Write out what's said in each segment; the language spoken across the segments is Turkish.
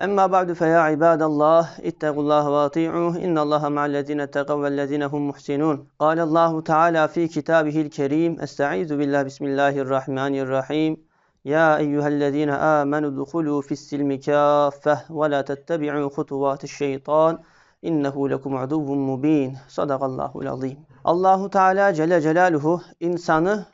أما بعد فيا عباد الله اتقوا الله واطيعوه إن الله مع الذين اتقوا والذين هم محسنون قال الله تعالى في كتابه الكريم استعيذ بالله بسم الله الرحمن الرحيم يا أيها الذين آمنوا ادخلوا في السلم كافة ولا تتبعوا خطوات الشيطان İnnehu lekum aduvvun mubin. Sadakallahul azim. Allahu Teala Celle Celaluhu insanı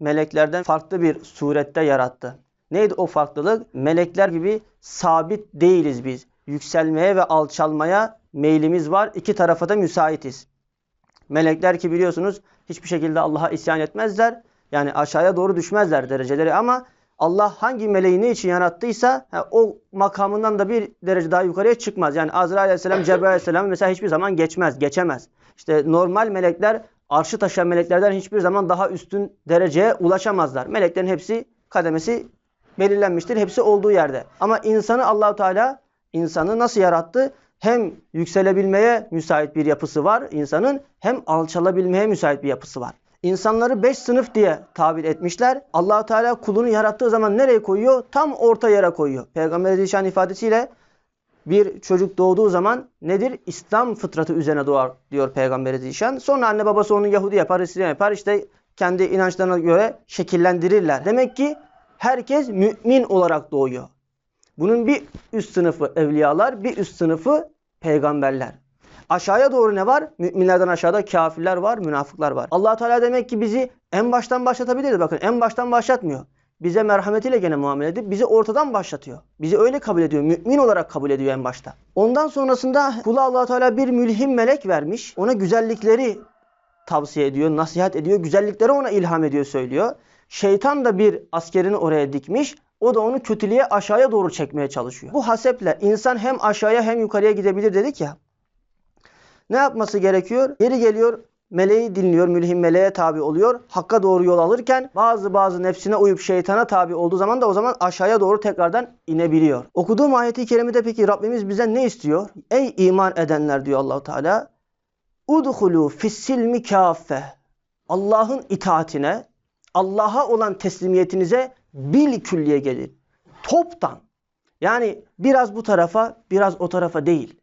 meleklerden farklı bir surette yarattı. Neydi o farklılık? Melekler gibi sabit değiliz biz. Yükselmeye ve alçalmaya meylimiz var. İki tarafa da müsaitiz. Melekler ki biliyorsunuz hiçbir şekilde Allah'a isyan etmezler. Yani aşağıya doğru düşmezler dereceleri ama Allah hangi meleği ne için yarattıysa o makamından da bir derece daha yukarıya çıkmaz. Yani Azrail aleyhisselam, Cebrail aleyhisselam mesela hiçbir zaman geçmez, geçemez. İşte normal melekler arşı taşıyan meleklerden hiçbir zaman daha üstün dereceye ulaşamazlar. Meleklerin hepsi kademesi belirlenmiştir. Hepsi olduğu yerde. Ama insanı Allahu Teala insanı nasıl yarattı? Hem yükselebilmeye müsait bir yapısı var insanın hem alçalabilmeye müsait bir yapısı var. İnsanları beş sınıf diye tabir etmişler. allah Teala kulunu yarattığı zaman nereye koyuyor? Tam orta yere koyuyor. Peygamber Zişan ifadesiyle bir çocuk doğduğu zaman nedir? İslam fıtratı üzerine doğar diyor Peygamber Zişan. Sonra anne babası onu Yahudi yapar, Hristiyan yapar. İşte kendi inançlarına göre şekillendirirler. Demek ki herkes mümin olarak doğuyor. Bunun bir üst sınıfı evliyalar, bir üst sınıfı peygamberler. Aşağıya doğru ne var? Müminlerden aşağıda kafirler var, münafıklar var. allah Teala demek ki bizi en baştan başlatabilir. Bakın en baştan başlatmıyor. Bize merhametiyle gene muamele edip bizi ortadan başlatıyor. Bizi öyle kabul ediyor. Mümin olarak kabul ediyor en başta. Ondan sonrasında kula allah Teala bir mülhim melek vermiş. Ona güzellikleri tavsiye ediyor, nasihat ediyor. Güzellikleri ona ilham ediyor, söylüyor. Şeytan da bir askerini oraya dikmiş. O da onu kötülüğe aşağıya doğru çekmeye çalışıyor. Bu haseple insan hem aşağıya hem yukarıya gidebilir dedik ya. Ne yapması gerekiyor? Geri geliyor meleği dinliyor, mülhim meleğe tabi oluyor. Hakka doğru yol alırken bazı bazı nefsine uyup şeytana tabi olduğu zaman da o zaman aşağıya doğru tekrardan inebiliyor. Okuduğum ayeti kerimede peki Rabbimiz bizden ne istiyor? Ey iman edenler diyor Allahu Teala. Udhulu fissilmi kaffe. Allah'ın itaatine, Allah'a olan teslimiyetinize bil külliye gelin. Toptan. Yani biraz bu tarafa, biraz o tarafa değil.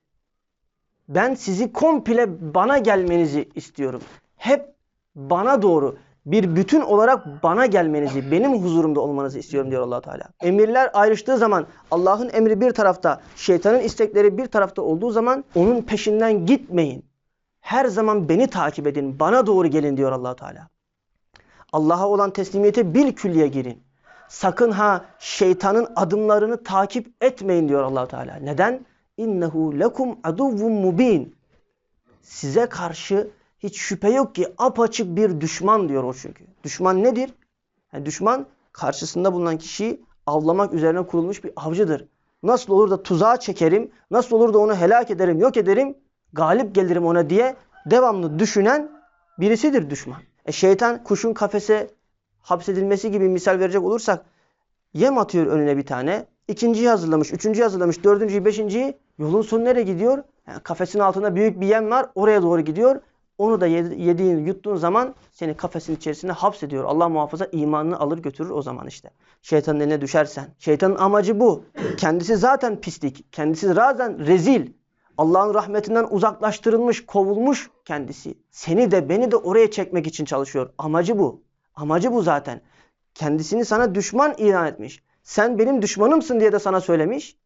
Ben sizi komple bana gelmenizi istiyorum. Hep bana doğru bir bütün olarak bana gelmenizi, benim huzurumda olmanızı istiyorum diyor allah Teala. Emirler ayrıştığı zaman Allah'ın emri bir tarafta, şeytanın istekleri bir tarafta olduğu zaman onun peşinden gitmeyin. Her zaman beni takip edin, bana doğru gelin diyor allah Teala. Allah'a olan teslimiyete bir külliye girin. Sakın ha şeytanın adımlarını takip etmeyin diyor allah Teala. Neden? innehu lekum aduvvun mubin. Size karşı hiç şüphe yok ki apaçık bir düşman diyor o çünkü. Düşman nedir? Yani düşman karşısında bulunan kişiyi avlamak üzerine kurulmuş bir avcıdır. Nasıl olur da tuzağa çekerim, nasıl olur da onu helak ederim, yok ederim, galip gelirim ona diye devamlı düşünen birisidir düşman. E şeytan kuşun kafese hapsedilmesi gibi misal verecek olursak yem atıyor önüne bir tane. İkinciyi hazırlamış, üçüncüyü hazırlamış, dördüncüyü, beşinciyi Yolun sonu nereye gidiyor? Yani kafesin altında büyük bir yem var. Oraya doğru gidiyor. Onu da yediğin, yuttuğun zaman seni kafesin içerisinde hapsediyor. Allah muhafaza imanını alır götürür o zaman işte. Şeytanın eline düşersen. Şeytanın amacı bu. Kendisi zaten pislik. Kendisi zaten rezil. Allah'ın rahmetinden uzaklaştırılmış, kovulmuş kendisi. Seni de beni de oraya çekmek için çalışıyor. Amacı bu. Amacı bu zaten. Kendisini sana düşman ilan etmiş. Sen benim düşmanımsın diye de sana söylemiş.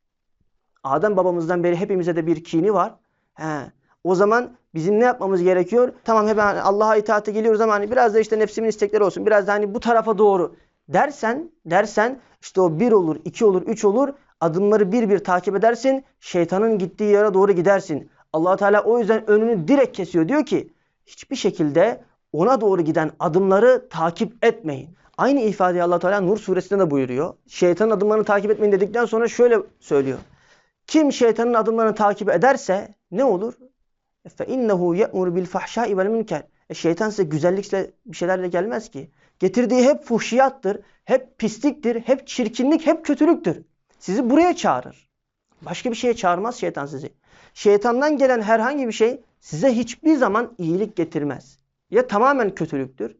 Adem babamızdan beri hepimize de bir kini var. He. O zaman bizim ne yapmamız gerekiyor? Tamam hani Allah'a itaate geliyoruz ama hani biraz da işte nefsimin istekleri olsun. Biraz da hani bu tarafa doğru dersen, dersen işte o bir olur, iki olur, üç olur. Adımları bir bir takip edersin. Şeytanın gittiği yere doğru gidersin. allah Teala o yüzden önünü direkt kesiyor. Diyor ki hiçbir şekilde ona doğru giden adımları takip etmeyin. Aynı ifadeyi allah Teala Nur suresinde de buyuruyor. Şeytanın adımlarını takip etmeyin dedikten sonra şöyle söylüyor. Kim şeytanın adımlarını takip ederse ne olur? Bil fahşai vel münker. E şeytan size güzellikle bir şeylerle gelmez ki. Getirdiği hep fuhşiyattır, hep pisliktir, hep çirkinlik, hep kötülüktür. Sizi buraya çağırır. Başka bir şeye çağırmaz şeytan sizi. Şeytandan gelen herhangi bir şey size hiçbir zaman iyilik getirmez. Ya tamamen kötülüktür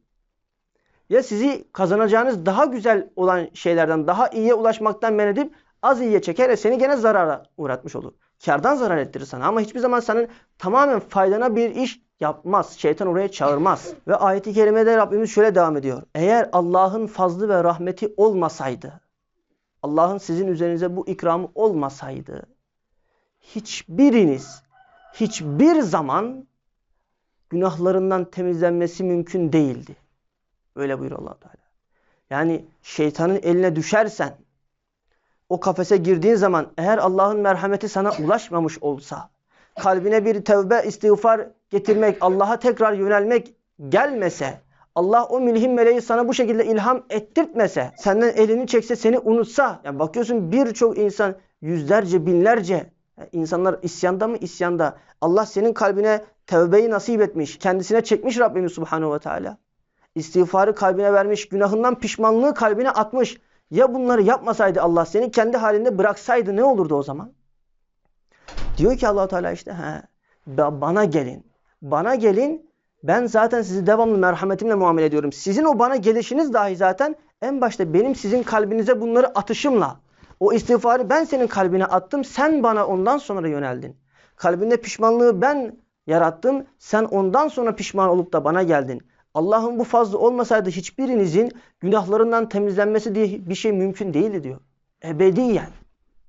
ya sizi kazanacağınız daha güzel olan şeylerden daha iyiye ulaşmaktan men edip Az iyiye çeker ve seni gene zarara uğratmış olur. Kardan zarar ettirir sana ama hiçbir zaman senin tamamen faydana bir iş yapmaz. Şeytan oraya çağırmaz. Ve ayeti kerimede Rabbimiz şöyle devam ediyor. Eğer Allah'ın fazlı ve rahmeti olmasaydı, Allah'ın sizin üzerinize bu ikramı olmasaydı, hiçbiriniz hiçbir zaman günahlarından temizlenmesi mümkün değildi. Öyle buyuruyor allah Teala. Yani şeytanın eline düşersen, o kafese girdiğin zaman eğer Allah'ın merhameti sana ulaşmamış olsa, kalbine bir tevbe, istiğfar getirmek, Allah'a tekrar yönelmek gelmese, Allah o mülhim meleği sana bu şekilde ilham ettirtmese, senden elini çekse, seni unutsa, yani bakıyorsun birçok insan yüzlerce, binlerce insanlar isyanda mı? İsyanda. Allah senin kalbine tevbeyi nasip etmiş, kendisine çekmiş Rabbimiz Subhanahu ve Teala. İstiğfarı kalbine vermiş, günahından pişmanlığı kalbine atmış. Ya bunları yapmasaydı Allah seni kendi halinde bıraksaydı ne olurdu o zaman? Diyor ki allah Teala işte he, bana gelin. Bana gelin ben zaten sizi devamlı merhametimle muamele ediyorum. Sizin o bana gelişiniz dahi zaten en başta benim sizin kalbinize bunları atışımla. O istiğfarı ben senin kalbine attım. Sen bana ondan sonra yöneldin. Kalbinde pişmanlığı ben yarattım. Sen ondan sonra pişman olup da bana geldin. Allah'ın bu fazlı olmasaydı hiçbirinizin günahlarından temizlenmesi diye bir şey mümkün değildi diyor. Ebediyen.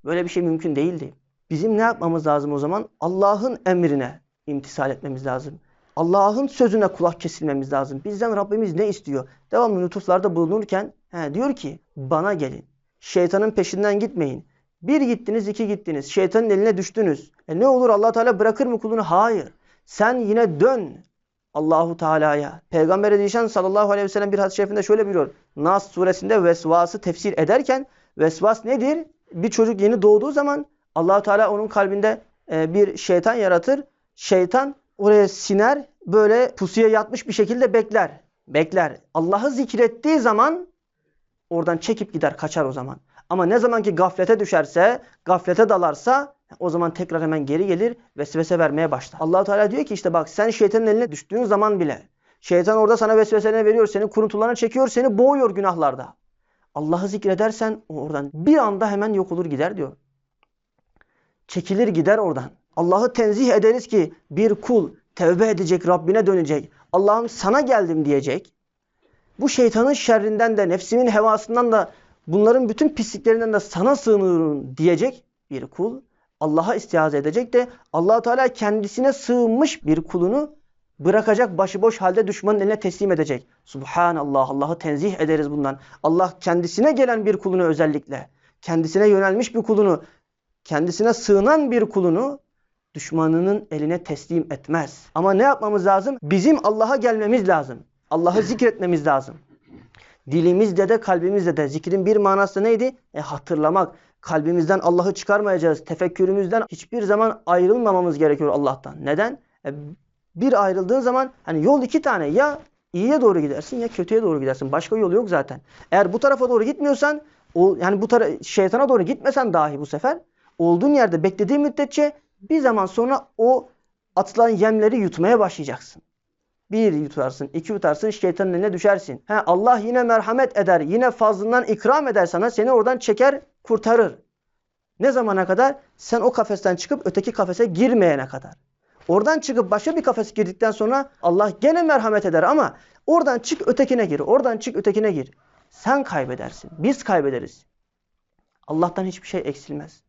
Böyle bir şey mümkün değildi. Bizim ne yapmamız lazım o zaman? Allah'ın emrine imtisal etmemiz lazım. Allah'ın sözüne kulak kesilmemiz lazım. Bizden Rabbimiz ne istiyor? Devamlı lütuflarda bulunurken he, diyor ki bana gelin. Şeytanın peşinden gitmeyin. Bir gittiniz, iki gittiniz. Şeytanın eline düştünüz. E ne olur allah Teala bırakır mı kulunu? Hayır. Sen yine dön Allahu Teala'ya. Peygamber Edişan sallallahu aleyhi ve sellem bir hadis-i şerifinde şöyle buyuruyor. Nas suresinde vesvası tefsir ederken vesvas nedir? Bir çocuk yeni doğduğu zaman allah Teala onun kalbinde e, bir şeytan yaratır. Şeytan oraya siner böyle pusuya yatmış bir şekilde bekler. Bekler. Allah'ı zikrettiği zaman oradan çekip gider kaçar o zaman. Ama ne zaman ki gaflete düşerse, gaflete dalarsa o zaman tekrar hemen geri gelir vesvese vermeye başlar. allah Teala diyor ki işte bak sen şeytanın eline düştüğün zaman bile şeytan orada sana vesveselerini veriyor, seni kuruntularına çekiyor, seni boğuyor günahlarda. Allah'ı zikredersen oradan bir anda hemen yok olur gider diyor. Çekilir gider oradan. Allah'ı tenzih ederiz ki bir kul tevbe edecek, Rabbine dönecek. Allah'ım sana geldim diyecek. Bu şeytanın şerrinden de, nefsimin hevasından da, bunların bütün pisliklerinden de sana sığınıyorum diyecek bir kul. Allah'a istihaz edecek de allah Teala kendisine sığınmış bir kulunu bırakacak başıboş halde düşmanın eline teslim edecek. Subhanallah Allah'ı tenzih ederiz bundan. Allah kendisine gelen bir kulunu özellikle kendisine yönelmiş bir kulunu kendisine sığınan bir kulunu düşmanının eline teslim etmez. Ama ne yapmamız lazım? Bizim Allah'a gelmemiz lazım. Allah'ı zikretmemiz lazım. Dilimizde de kalbimizde de zikrin bir manası neydi? E hatırlamak. Kalbimizden Allah'ı çıkarmayacağız. Tefekkürümüzden hiçbir zaman ayrılmamamız gerekiyor Allah'tan. Neden? E, bir ayrıldığın zaman hani yol iki tane. Ya iyiye doğru gidersin ya kötüye doğru gidersin. Başka yol yok zaten. Eğer bu tarafa doğru gitmiyorsan o yani bu tara şeytana doğru gitmesen dahi bu sefer olduğun yerde beklediğin müddetçe bir zaman sonra o atılan yemleri yutmaya başlayacaksın. Bir yutarsın, iki yutarsın, şeytanın eline düşersin. He, Allah yine merhamet eder, yine fazlından ikram eder sana, seni oradan çeker, kurtarır. Ne zamana kadar? Sen o kafesten çıkıp öteki kafese girmeyene kadar. Oradan çıkıp başka bir kafes girdikten sonra Allah gene merhamet eder ama oradan çık ötekine gir, oradan çık ötekine gir. Sen kaybedersin, biz kaybederiz. Allah'tan hiçbir şey eksilmez.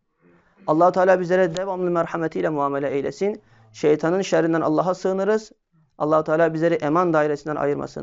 Allah Teala bizlere devamlı merhametiyle muamele eylesin. Şeytanın şerrinden Allah'a sığınırız. allah Teala bizleri eman dairesinden ayırmasın.